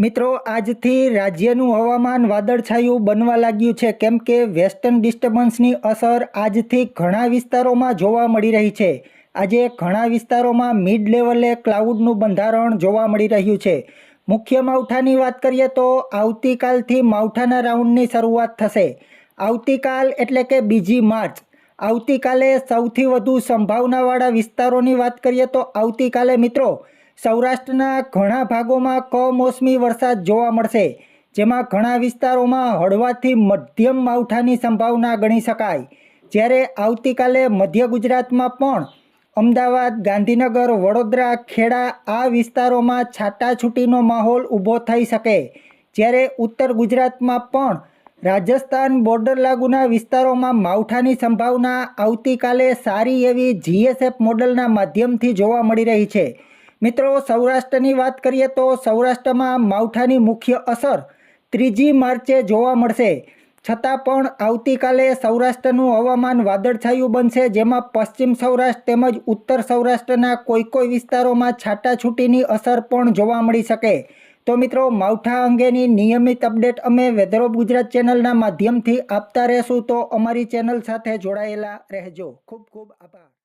મિત્રો, આજથી રાજ્યનું હવામાન વાદળછાયું બનવા લાગ્યું છે. કેમ કે વેસ્ટર્ન ડિસ્ટર્બન્સની અસર આજથી ઘણા વિસ્તારોમાં જોવા મળી રહી છે. આજે ઘણા વિસ્તારોમાં મિડ લેવલે ક્લાઉડનું બંધારણ જોવા મળી રહ્યું છે. મુખ્ય માવઠાની વાત કરીએ તો આવતીકાલથી માવઠાના રાઉન્ડની શરૂઆત થશે. આવતીકાલ એટલે કે બીજી માર્ચ. આવતીકાલે સૌથી વધુ સંભાવનાવાળા વિસ્તારોની વાત કરીએ તો આવતીકાલે મિત્રો સૌરાષ્ટ્રના ઘણા ભાગોમાં કમોસમી વરસાદ જોવા મળશે, જેમાં ઘણા વિસ્તારોમાં હળવાથી મધ્યમ માવઠાની સંભાવના ગણી શકાય. જ્યારે આવતીકાલે મધ્ય ગુજરાતમાં પણ અમદાવાદ, ગાંધીનગર, વડોદરા, ખેડા આ વિસ્તારોમાં છાટાછૂટીનો માહોલ ઊભો થઈ શકે. જ્યારે ઉત્તર ગુજરાતમાં પણ રાજસ્થાન બોર્ડર લાગુના વિસ્તારોમાં માવઠાની સંભાવના આવતીકાલે સારી એવી જીએસએફ મોડલના માધ્યમથી જોવા મળી રહી છે. મિત્રો, સૌરાષ્ટ્રની વાત કરીએ તો સૌરાષ્ટ્રમાં માવઠાની મુખ્ય અસર ત્રીજી માર્ચે જોવા મળશે. છતાં પણ આવતીકાલે સૌરાષ્ટ્રનું હવામાન વાદળછાયું બનશે, જેમાં પશ્ચિમ સૌરાષ્ટ્ર તેમજ ઉત્તર સૌરાષ્ટ્રના કોઈ કોઈ વિસ્તારોમાં છાટાછૂટીની અસર પણ જોવા મળી શકે. તો મિત્રો, માવઠા અંગેની નિયમિત અપડેટ અમે વેધર ગુજરાત ચેનલના માધ્યમથી આપતા રહેશું. તો અમારી ચેનલ સાથે જોડાયેલા રહેજો. ખૂબ ખૂબ આભાર.